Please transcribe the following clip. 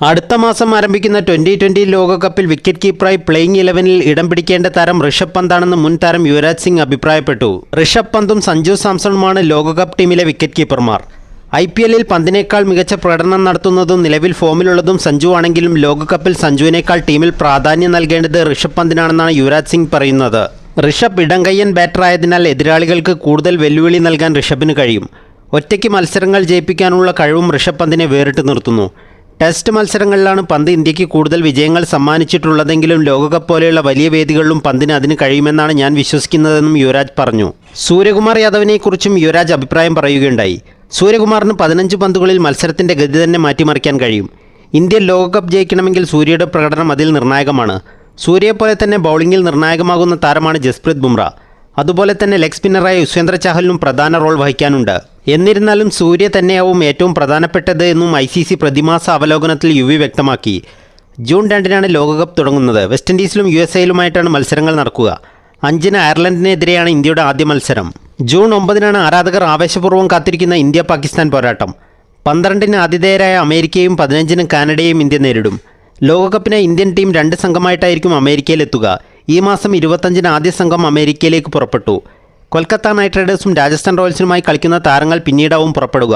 അടുത്ത മാസം ആരംഭിക്കുന്ന ട്വന്റി ട്വന്റി ലോകകപ്പിൽ വിക്കറ്റ് കീപ്പറായി പ്ലേയിങ് ഇലവനിൽ ഇടം പിടിക്കേണ്ട താരം ഋഷഭ് പന്താണെന്ന് മുൻ താരം യുവരാജ് സിംഗ് അഭിപ്രായപ്പെട്ടു. ഋഷഭ് പന്തും സഞ്ജു സാംസണുമാണ് ലോകകപ്പ് ടീമിലെ വിക്കറ്റ് കീപ്പർമാർ ഐ പി എല്ലിൽ പന്തിനേക്കാൾ മികച്ച പ്രകടനം നടത്തുന്നതും നിലവിൽ ഫോമിലുള്ളതും സഞ്ജു ആണെങ്കിലും ലോകകപ്പിൽ സഞ്ജുവിനേക്കാൾ ടീമിൽ പ്രാധാന്യം നൽകേണ്ടത് ഋഷഭ് പന്തിനാണെന്നാണ് യുവരാജ് സിംഗ് പറയുന്നത്. ഋഷഭ് ഇടങ്കയ്യൻ ബാറ്ററായതിനാൽ എതിരാളികൾക്ക് കൂടുതൽ വെല്ലുവിളി നൽകാൻ ഋഷഭിന് കഴിയും. ഒറ്റയ്ക്ക് മത്സരങ്ങൾ ജയിപ്പിക്കാനുള്ള കഴിവും ഋഷഭ് പന്തിനെ വേറിട്ട് നിർത്തുന്നു. ടെസ്റ്റ് മത്സരങ്ങളിലാണ് പന്ത് ഇന്ത്യയ്ക്ക് കൂടുതൽ വിജയങ്ങൾ സമ്മാനിച്ചിട്ടുള്ളതെങ്കിലും ലോകകപ്പ് പോലെയുള്ള വലിയ വേദികളിലും പന്തിന് അതിന് കഴിയുമെന്നാണ് ഞാൻ വിശ്വസിക്കുന്നതെന്നും യുവരാജ് പറഞ്ഞു. സൂര്യകുമാർ യാദവിനെക്കുറിച്ചും യുവരാജ് അഭിപ്രായം പറയുകയുണ്ടായി. സൂര്യകുമാറിന് പതിനഞ്ച് പന്തുകളിൽ മത്സരത്തിന്റെ ഗതി തന്നെ മാറ്റിമറിക്കാൻ കഴിയും. ഇന്ത്യ ലോകകപ്പ് ജയിക്കണമെങ്കിൽ സൂര്യയുടെ പ്രകടനം അതിൽ നിർണായകമാണ്. സൂര്യയെപ്പോലെ തന്നെ ബൗളിംഗിൽ നിർണായകമാകുന്ന താരമാണ് ജസ്പ്രീത് ബുംറ. അതുപോലെ തന്നെ ലെഗ് സ്പിന്നറായ യുസ്വേന്ദ്ര ചാഹലിനും പ്രധാന റോൾ വഹിക്കാനുണ്ട്. എന്നിരുന്നാലും സൂര്യ തന്നെയാവും ഏറ്റവും പ്രധാനപ്പെട്ടത് എന്നും ഐ സി സി പ്രതിമാസ അവലോകനത്തിൽ യു വി വ്യക്തമാക്കി. ജൂൺ രണ്ടിനാണ് ലോകകപ്പ് തുടങ്ങുന്നത്. വെസ്റ്റ് ഇൻഡീസിലും യു എസ് എയിലുമായിട്ടാണ് മത്സരങ്ങൾ നടക്കുക. അഞ്ചിന് അയർലൻഡിനെതിരെയാണ് ഇന്ത്യയുടെ ആദ്യ മത്സരം. ജൂൺ ഒമ്പതിനാണ് ആരാധകർ ആവേശപൂർവം കാത്തിരിക്കുന്ന ഇന്ത്യ പാകിസ്ഥാൻ പോരാട്ടം. പന്ത്രണ്ടിന് ആതിഥേയരായ അമേരിക്കയും പതിനഞ്ചിന് കാനഡയും ഇന്ത്യ നേരിടും. ലോകകപ്പിന് ഇന്ത്യൻ ടീം രണ്ട് സംഘമായിട്ടായിരിക്കും അമേരിക്കയിലെത്തുക. ഈ മാസം ഇരുപത്തഞ്ചിന് ആദ്യ സംഘം അമേരിക്കയിലേക്ക് പുറപ്പെട്ടു. കൊൽക്കത്ത നൈറ്റ് റൈഡേഴ്സും രാജസ്ഥാൻ റോയൽസിനുമായി കളിക്കുന്ന താരങ്ങൾ പിന്നീടാവും പുറപ്പെടുക.